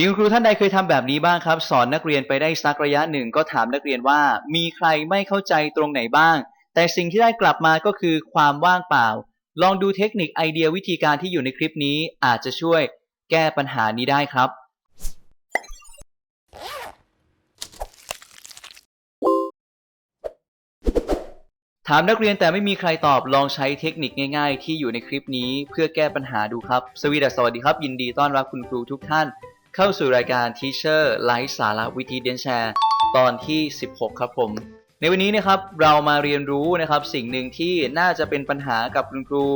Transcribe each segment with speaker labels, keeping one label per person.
Speaker 1: มีคุณครูท่านใดเคยทำแบบนี้บ้างครับ สอนนักเรียนไปได้สักระยะหนึ่งก็ถามนักเรียนว่า มีใครไม่เข้าใจตรงไหนบ้าง แต่สิ่งที่ได้กลับมาก็คือความว่างเปล่า ลองดูเทคนิคไอเดียวิธีการที่อยู่ในคลิปนี้อาจจะช่วยแก้ปัญหานี้ได้ครับ ถามนักเรียนแต่ไม่มีใครตอบลองใช้เทคนิคง่าย ๆ ที่อยู่ในคลิปนี้เพื่อแก้ปัญหาดูครับ สวีดัสสวัสดีครับ ยินดีต้อนรับคุณครูทุกท่าน เข้าสู่รายการ Teacher ไลฟ์สาระวิธีเดนแชร์ ตอนที่ 16 ครับผม ในวันนี้นะครับเรามาเรียนรู้นะครับสิ่งหนึ่งที่น่าจะเป็นปัญหากับคุณครู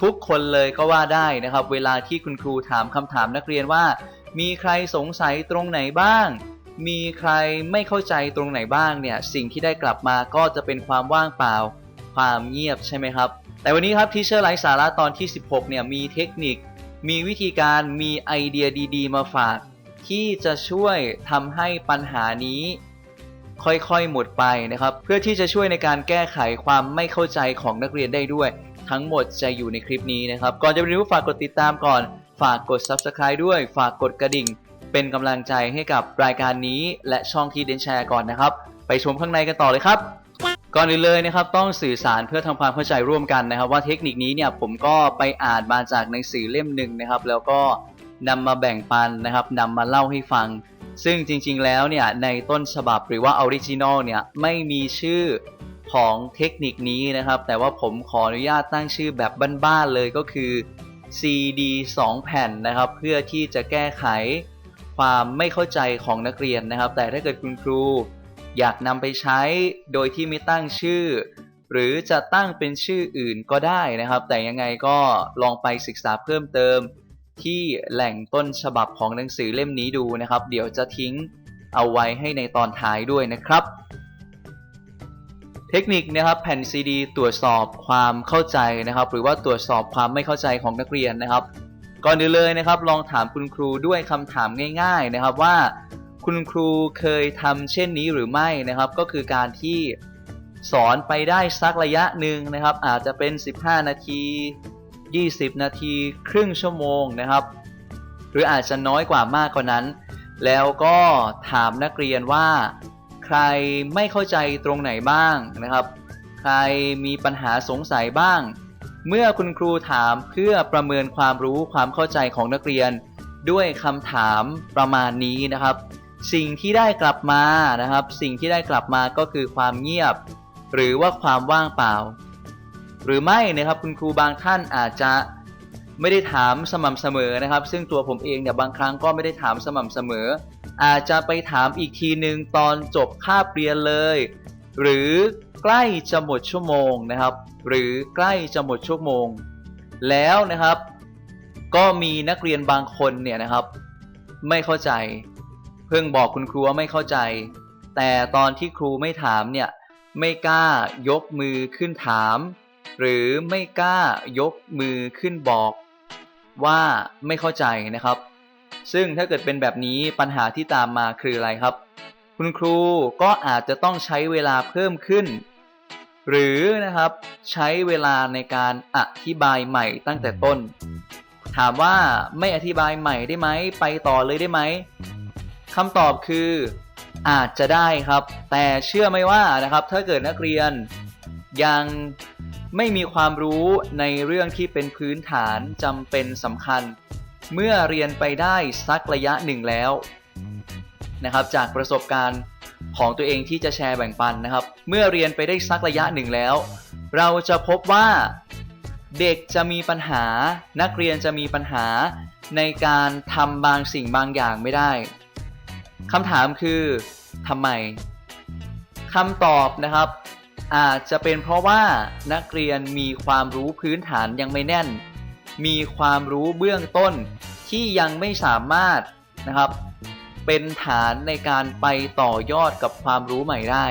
Speaker 1: ทุกคนเลยก็ว่าได้นะครับ เวลาที่คุณครูถามคำถามนักเรียนว่า มีใครสงสัยตรงไหนบ้าง มีใครไม่เข้าใจตรงไหนบ้างเนี่ยสิ่งที่ได้กลับมาก็จะเป็นความว่างเปล่า ความเงียบใช่ไหมครับแต่วันนี้ครับทีเชอร์ไลฟ์สาระตอนที่ 16 เนี่ยมีเทคนิค มีวิธีการมีไอเดียดีๆ มาฝาก ที่จะช่วยทำให้ปัญหานี้ ค่อยๆหมดไปนะครับ เพื่อที่จะช่วยในการแก้ไขความไม่เข้าใจของนักเรียนได้ด้วย ทั้งหมดจะอยู่ในคลิปนี้นะครับ ก่อนจะไปรู้ฝากกดติดตามก่อน ฝากกด Subscribe ด้วย ฝากกดกระดิ่ง เป็นกำลังใจให้กับรายการนี้ และช่องที่เดนแชร์ก่อนนะครับ ไปชมข้างในกันต่อเลยครับ ก่อนอื่นเลยนะครับต้องสื่อสารเพื่อทำความเข้าใจร่วมกันนะครับ ว่าเทคนิคนี้เนี่ยผมก็ไปอ่านมาจากหนังสือเล่มหนึ่งนะครับ แล้วก็นำมาแบ่งปันนะครับนำมาเล่าให้ฟัง ซึ่งจริงๆแล้วเนี่ยในต้นฉบับหรือว่าออริจินอลเนี่ยไม่มีชื่อของเทคนิคนี้นะครับ แต่ว่าผมขออนุญาตตั้งชื่อแบบบ้านๆเลยก็คือ CD 2 แผ่นนะครับ เพื่อที่จะแก้ไขความไม่เข้าใจของนักเรียนนะครับ แต่ถ้าเกิดคุณครู อยากนำไปใช้โดยที่ไม่ตั้งชื่อ หรือจะตั้งเป็นชื่ออื่นก็ได้นะครับ แต่ยังไงก็ลองไปศึกษาเพิ่มเติม ที่แหล่งต้นฉบับของหนังสือเล่มนี้ดูนะครับ เดี๋ยวจะทิ้งเอาไว้ให้ในตอนท้ายด้วยนะครับ เทคนิคนะครับแผ่นซีดีตรวจสอบความเข้าใจนะครับ หรือว่าตรวจสอบความไม่เข้าใจของนักเรียนนะครับ ก่อนอื่นเลยนะครับ ลองถามคุณครูด้วยคำถามง่าย ๆนะครับว่า คุณครูเคยทำเช่นนี้หรือไม่นะครับ ก็คือการที่สอนไปได้สักระยะหนึ่งนะครับ อาจจะเป็น 15 นาที 20 นาทีครึ่งชั่วโมงนะครับ หรืออาจจะน้อยกว่ามากกว่านั้น แล้วก็ถามนักเรียนว่า ใครไม่เข้าใจตรงไหนบ้างนะครับ ใครมีปัญหาสงสัยบ้าง เมื่อคุณครูถามเพื่อประเมินความรู้ความเข้าใจของนักเรียน ด้วยคำถามประมาณนี้นะครับ สิ่งที่ได้กลับมานะครับ สิ่งที่ได้กลับมาก็คือความเงียบ หรือว่าความว่างเปล่า หรือไม่นะครับคุณครูบางท่านอาจจะไม่ได้ถามสม่ำเสมอนะครับ ซึ่งตัวผมเองเนี่ยบางครั้งก็ไม่ได้ถามสม่ำเสมอ อาจจะไปถามอีกทีหนึ่งตอนจบคาบเรียนเลย หรือใกล้จะหมดชั่วโมงนะครับ หรือใกล้จะหมดชั่วโมง แล้วนะครับ ก็มีนักเรียนบางคนเนี่ยนะครับ ไม่เข้าใจ เพิ่งบอกคุณครูว่าไม่เข้าใจ แต่ตอนที่ครูไม่ถามเนี่ยไม่กล้ายกมือขึ้นถาม หรือไม่กล้ายกมือขึ้นบอกว่าไม่เข้าใจนะครับ ซึ่งถ้าเกิดเป็นแบบนี้ปัญหาที่ตามมาคืออะไรครับ คุณครูก็อาจจะต้องใช้เวลาเพิ่มขึ้น หรือนะครับใช้เวลาในการอธิบายใหม่ตั้งแต่ต้น ถามว่าไม่อธิบายใหม่ได้ไหมไปต่อเลยได้ไหม คำตอบคืออาจจะได้ครับ แต่เชื่อไหมว่านะครับ ถ้าเกิดนักเรียนยังไม่มีความรู้ในเรื่องที่เป็นพื้นฐานจำเป็นสำคัญ เมื่อเรียนไปได้สักระยะหนึ่งแล้วนะครับ จากประสบการณ์ของตัวเองที่จะแชร์แบ่งปันนะครับ เมื่อเรียนไปได้สักระยะหนึ่งแล้ว เราจะพบว่าเด็กจะมีปัญหา นักเรียนจะมีปัญหาในการทำบางสิ่งบางอย่างไม่ได้ คำถามคือทำไมคำตอบนะครับ อาจจะเป็นเพราะว่านักเรียนมีความรู้พื้นฐานยังไม่แน่น มีความรู้เบื้องต้นที่ยังไม่สามารถนะครับ เป็นฐานในการไปต่อยอดกับความรู้ใหม่ได้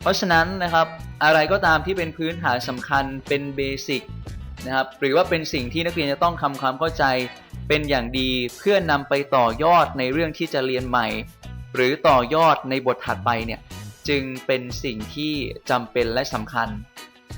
Speaker 1: เพราะฉะนั้นนะครับอะไรก็ตามที่เป็นพื้นฐานสำคัญเป็นเบสิกนะครับหรือว่าเป็นสิ่งที่นักเรียนจะต้องทำความเข้าใจ เป็นอย่างดีเพื่อนำไปต่อยอดในเรื่องที่จะเรียนใหม่ หรือต่อยอดในบทถัดไปเนี่ยจึงเป็นสิ่งที่จำเป็นและสำคัญ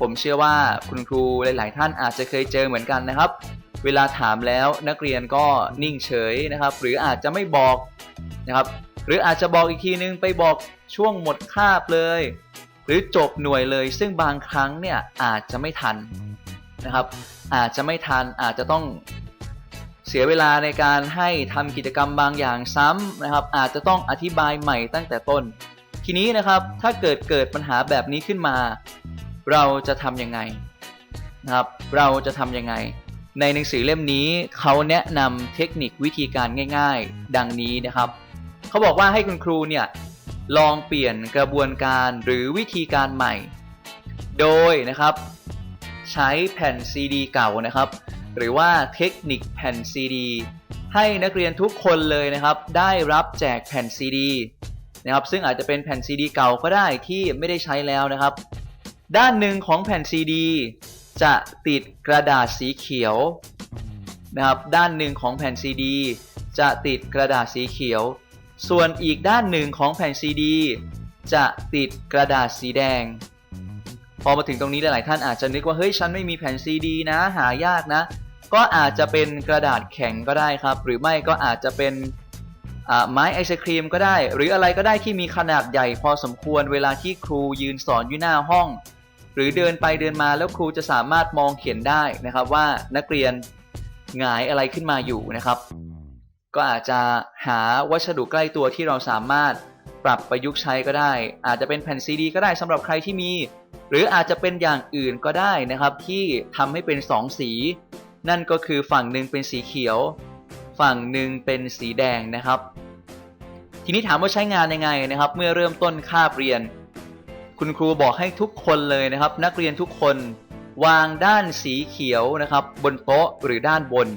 Speaker 1: ผมเชื่อว่าคุณครูหลาย ๆ ท่านอาจจะเคยเจอเหมือนกันนะครับ เวลาถามแล้วนักเรียนก็นิ่งเฉยนะครับ หรืออาจจะไม่บอกนะครับ หรืออาจจะบอกอีกทีนึงไปบอกช่วงหมดคาบเลย หรือจบหน่วยเลย ซึ่งบางครั้งเนี่ยอาจจะไม่ทันนะครับ อาจจะไม่ทันอาจจะต้อง เสียเวลาในการให้ทำกิจกรรมบางอย่างซ้ำนะครับ อาจจะต้องอธิบายใหม่ตั้งแต่ต้น ทีนี้นะครับถ้าเกิดเกิดปัญหาแบบนี้ขึ้นมา เราจะทำยังไงนะครับ เราจะทำยังไง ในหนังสือเล่มนี้เขาแนะนำเทคนิควิธีการง่าย ๆ ดังนี้นะครับเขาบอกว่าให้คุณครูเนี่ยลองเปลี่ยนกระบวนการหรือวิธีการใหม่ โดยนะครับ ใช้แผ่นซีดีเก่านะครับ หรือว่าเทคนิคแผ่นซีดีให้นักเรียนทุกคนเลยนะครับ ได้รับแจกแผ่นซีดีนะครับซึ่งอาจจะเป็นแผ่นซีดีเก่าก็ได้ที่ไม่ได้ใช้แล้วนะครับ ด้านหนึ่งของแผ่นซีดีจะติดกระดาษสีเขียวนะครับด้านหนึ่งของแผ่นซีดีจะติดกระดาษสีเขียว ส่วนอีกด้านหนึ่งของแผ่นซีดีจะติดกระดาษสีแดง พอมาถึงตรงนี้หลายๆท่านอาจจะนึกว่าเฮ้ยฉันไม่มีแผ่นซีดีนะหายากนะ ก็อาจจะเป็นกระดาษแข็งก็ได้ครับ หรือไม่ก็อาจจะเป็นไม้ไอศครีมก็ได้ หรืออะไรก็ได้ที่มีขนาดใหญ่พอสมควรเวลาที่ครูยืนสอนอยู่หน้าห้อง หรือเดินไปเดินมาแล้วครูจะสามารถมองเห็นได้นะครับว่านักเรียนหงายอะไรขึ้นมาอยู่นะครับ ก็อาจจะหาวัสดุใกล้ตัวที่เราสามารถ ปรับประยุกต์ใช้ก็ได้ อาจจะเป็นแผ่นซีดีก็ได้สำหรับใครที่มี หรืออาจจะเป็นอย่างอื่นก็ได้นะครับที่ทำให้เป็นสองสี นั่นก็คือฝั่งหนึ่งเป็นสีเขียว ฝั่งหนึ่งเป็นสีแดงนะครับ ทีนี้ถามว่าใช้งานยังไงนะครับ เมื่อเริ่มต้นคาบเรียน คุณครูบอกให้ทุกคนเลยนะครับ นักเรียนทุกคนวางด้านสีเขียวนะครับ บนโต๊ะหรือด้านบน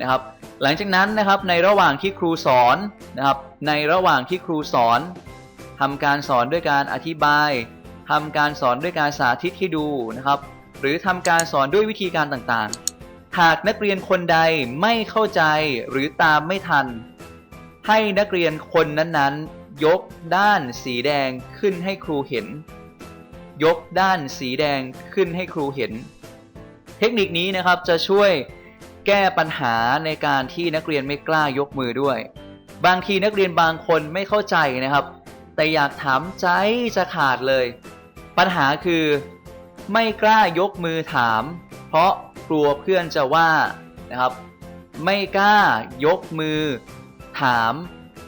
Speaker 1: นะครับ หลังจากนั้นนะครับในระหว่างที่ครูสอนนะครับในระหว่างที่ครูสอนทำการสอนด้วยการอธิบายทำการสอนด้วยการสาธิตให้ดูนะครับ หรือทำการสอนด้วยวิธีการต่างๆ หากนักเรียนคนใดไม่เข้าใจหรือตามไม่ทัน ให้นักเรียนคนนั้นๆ ยกด้านสีแดงขึ้นให้ครูเห็น ยกด้านสีแดงขึ้นให้ครูเห็น เทคนิคนี้นะครับจะช่วย แก้ปัญหาในการที่นักเรียนไม่กล้ายกมือด้วย บางทีนักเรียนบางคนไม่เข้าใจนะครับ แต่อยากถามใจจะขาดเลย ปัญหาคือไม่กล้ายกมือถาม เพราะกลัวเพื่อนจะว่านะครับ ไม่กล้ายกมือถาม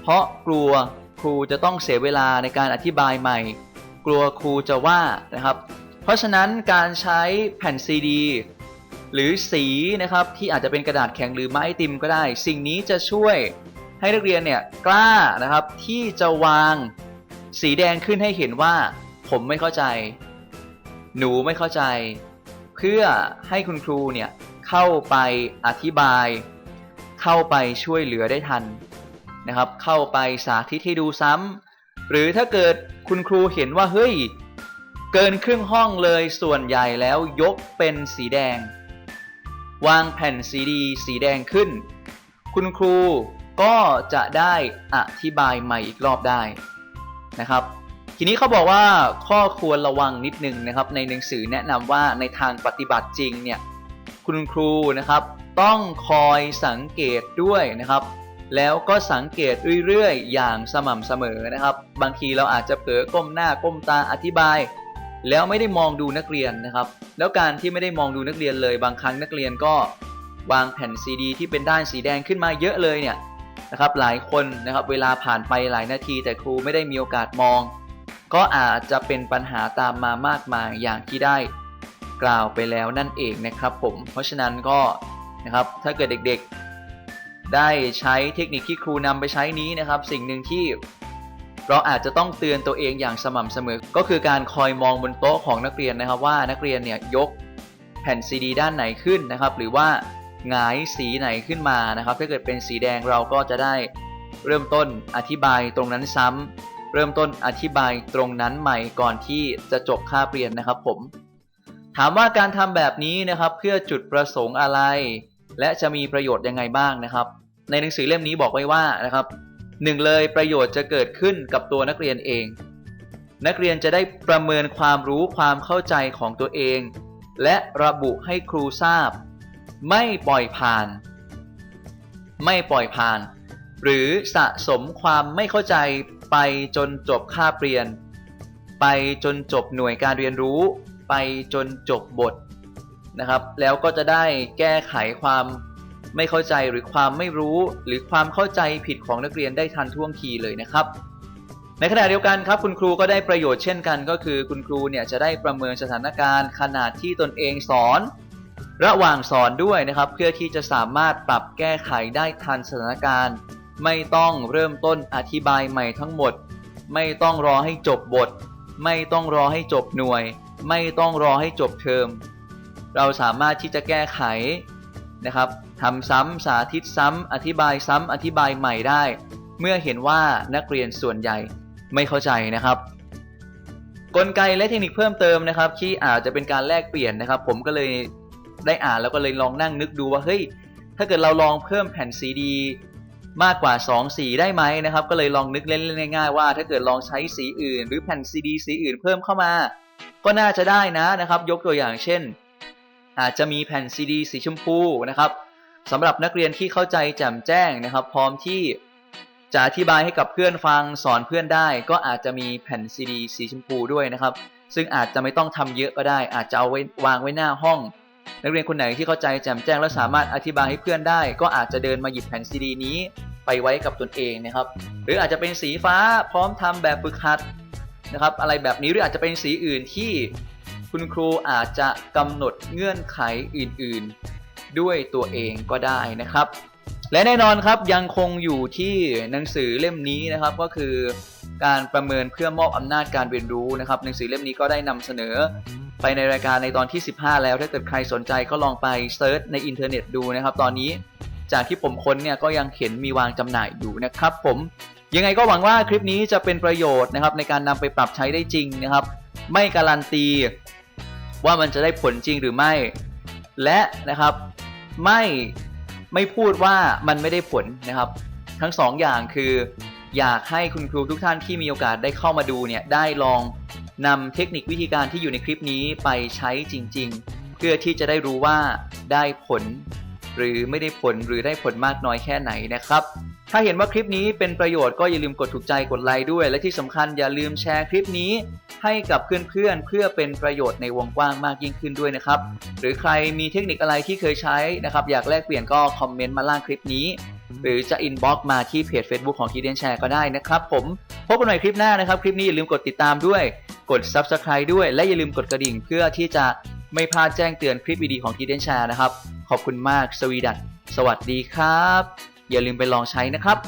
Speaker 1: เพราะกลัวครูจะต้องเสียเวลาในการอธิบายใหม่ กลัวครูจะว่านะครับ เพราะฉะนั้นการใช้แผ่นซีดี หรือสีนะครับที่อาจจะเป็นกระดาษแข็งหรือไม้ติมก็ได้ สิ่งนี้จะช่วยให้นักเรียนเนี่ยกล้านะครับที่จะวางสีแดงขึ้นให้เห็นว่า ผมไม่เข้าใจ หนูไม่เข้าใจ เพื่อให้คุณครูเนี่ยเข้าไปอธิบาย เข้าไปช่วยเหลือได้ทันนะครับ เข้าไปสาธิตให้ดูซ้ำหรือถ้าเกิดคุณครูเห็นว่าเฮ้ยเกินครึ่งห้องเลยส่วนใหญ่แล้วยกเป็นสีแดง วางแผ่นซีดีสีแดงขึ้น คุณครูก็จะได้อธิบายใหม่อีกรอบได้นะครับ ทีนี้เขาบอกว่าข้อควรระวังนิดนึงนะครับ ในหนังสือแนะนำว่าในทางปฏิบัติจริงเนี่ยคุณครูนะครับต้องคอยสังเกตด้วยนะครับ แล้วก็สังเกตเรื่อยๆ อย่างสม่ำเสมอนะครับ บางทีเราอาจจะเผลอก้มหน้าก้มตาอธิบาย แล้วไม่ได้มองดูนักเรียนนะครับ แล้วการที่ไม่ได้มองดูนักเรียนเลย บางครั้งนักเรียนก็วางแผ่นซีดี ที่เป็นด้านสีแดงขึ้นมาเยอะเลยเนี่ยนะครับหลายคนนะครับเวลาผ่านไปหลายนาที แต่ครูไม่ได้มีโอกาสมอง ก็อาจจะเป็นปัญหาตามมามากมายอย่างที่ได้กล่าวไปแล้วนั่นเองนะครับผมเพราะฉะนั้นก็นะครับถ้าเกิดเด็กๆ ได้ใช้เทคนิคที่ครูนำไปใช้นี้นะครับ สิ่งหนึ่งที่ เราอาจจะต้องเตือนตัวเองอย่างสม่ำเสมอ ก็คือการคอยมองบนโต๊ะของนักเรียนนะครับว่านักเรียนเนี่ยยกแผ่นซีดีด้านไหนขึ้นนะครับ หรือว่าหงายสีไหนขึ้นมานะครับ ถ้าเกิดเป็นสีแดงเราก็จะได้เริ่มต้นอธิบายตรงนั้นซ้ำเริ่มต้นอธิบายตรงนั้นใหม่ก่อนที่จะจบคาบเรียนนะครับผม ถามว่าการทำแบบนี้นะครับเพื่อจุดประสงค์อะไร และจะมีประโยชน์ยังไงบ้างนะครับ ในหนังสือเล่มนี้บอกไว้ว่านะครับ หนึ่งเลยประโยชน์จะเกิดขึ้นกับตัวนักเรียนเอง นักเรียนจะได้ประเมินความรู้ความเข้าใจของตัวเอง และระบุให้ครูทราบ ไม่ปล่อยผ่าน ไม่ปล่อยผ่าน หรือสะสมความไม่เข้าใจไปจนจบค่าเรียน ไปจนจบหน่วยการเรียนรู้ ไปจนจบบทนะครับ แล้วก็จะได้แก้ไขความ ไม่เข้าใจหรือความไม่รู้ หรือความเข้าใจผิดของนักเรียนได้ทันท่วงทีเลยนะครับ ในขณะเดียวกันครับ คุณครูก็ได้ประโยชน์เช่นกัน ก็คือคุณครูเนี่ยจะได้ประเมินสถานการณ์ ขนาดที่ตนเองสอน ระหว่างสอนด้วยนะครับ เพื่อที่จะสามารถปรับแก้ไขได้ทันสถานการณ์ ไม่ต้องเริ่มต้นอธิบายใหม่ทั้งหมด ไม่ต้องรอให้จบบท ไม่ต้องรอให้จบหน่วย ไม่ต้องรอให้จบเทอมเราสามารถที่จะแก้ไขนะครับ ทำซ้ำสาธิตซ้ำอธิบายซ้ำอธิบายใหม่ได้ เมื่อเห็นว่านักเรียนส่วนใหญ่ไม่เข้าใจนะครับ กลไกและเทคนิคเพิ่มเติมนะครับ ที่อาจจะเป็นการแลกเปลี่ยนนะครับ ผมก็เลยได้อ่านแล้วก็เลยลองนั่งนึกดูว่าเฮ้ยถ้าเกิดเราลองเพิ่มแผ่นซีดีมากกว่า 2 สีได้ไหมนะครับ ก็เลยลองนึกเล่นๆง่ายๆว่า ถ้าเกิดลองใช้สีอื่น หรือแผ่นซีดีสีอื่นเพิ่มเข้ามา ก็น่าจะได้นะนะครับ ยกตัวอย่างเช่น อาจจะมีแผ่นซีดีสีชมพูนะครับ สำหรับนักเรียนที่เข้าใจแจ่มแจ้งนะครับ พร้อมที่จะอธิบายให้กับเพื่อนฟังสอนเพื่อนได้ ก็อาจจะมีแผ่นซีดีสีชมพูด้วยนะครับ ซึ่งอาจจะไม่ต้องทำเยอะก็ได้ อาจจะเอาไว้วางไว้หน้าห้อง นักเรียนคนไหนที่เข้าใจแจ่มแจ้งและสามารถอธิบายให้เพื่อนได้ ก็อาจจะเดินมาหยิบแผ่นซีดีนี้ไปไว้กับตนเองนะครับ หรืออาจจะเป็นสีฟ้าพร้อมทำแบบฝึกหัดนะครับ อะไรแบบนี้หรืออาจจะเป็นสีอื่นที่คุณครูอาจจะกำหนดเงื่อนไขอื่น ๆ ด้วยตัวเองก็ได้นะครับ และแน่นอนครับยังคงอยู่ที่หนังสือเล่มนี้นะครับก็คือการประเมินเพื่อมอบอำนาจการเรียนรู้นะครับ หนังสือเล่มนี้ก็ได้นำเสนอไปในรายการในตอนที่ 15 แล้วถ้าเกิดใครสนใจก็ลองไปเซิร์ชในอินเทอร์เน็ตดูนะครับ ตอนนี้จากที่ผมค้นเนี่ยก็ยังเห็นมีวางจำหน่ายอยู่นะครับผมยังไงก็หวังว่าคลิปนี้จะเป็นประโยชน์นะครับในการนำไปปรับใช้ได้จริงนะครับ ไม่การันตีว่ามันจะได้ผลจริงหรือไม่ และนะครับ ไม่ไม่พูดว่ามันไม่ได้ผลนะครับ ทั้งสองอย่างคืออยากให้คุณครูทุกท่านที่มีโอกาสได้เข้ามาดูเนี่ยได้ลองนำเทคนิควิธีการที่อยู่ในคลิปนี้ไปใช้จริง ๆ เพื่อที่จะได้รู้ว่าได้ผล หรือไม่ได้ผลหรือได้ผลมากน้อยแค่ไหนนะครับ ถ้าเห็นว่าคลิปนี้เป็นประโยชน์ก็อย่าลืมกดถูกใจกดไลค์ด้วย และที่สำคัญอย่าลืมแชร์คลิปนี้ให้กับเพื่อนๆเพื่อเป็นประโยชน์ในวงกว้างมากยิ่งขึ้นด้วยนะครับ หรือใครมีเทคนิคอะไรที่เคยใช้นะครับอยากแลกเปลี่ยนก็คอมเมนต์มาล่างคลิปนี้ หรือจะอินบ็อกซ์มาที่เพจ Facebook ของทีเดนแชร์ก็ได้นะครับ ผมพบกันใหม่คลิปหน้านะครับ คลิปนี้อย่าลืมกดติดตามด้วย กด Subscribe ด้วย และอย่าลืมกดกระดิ่งเพื่อที่จะไม่พลาดแจ้งเตือนคลิปดีๆของทีเดนแชร์นะครับขอบคุณมากสวีดัตสวัสดีครับ อย่าลืมไปลองใช้นะครับ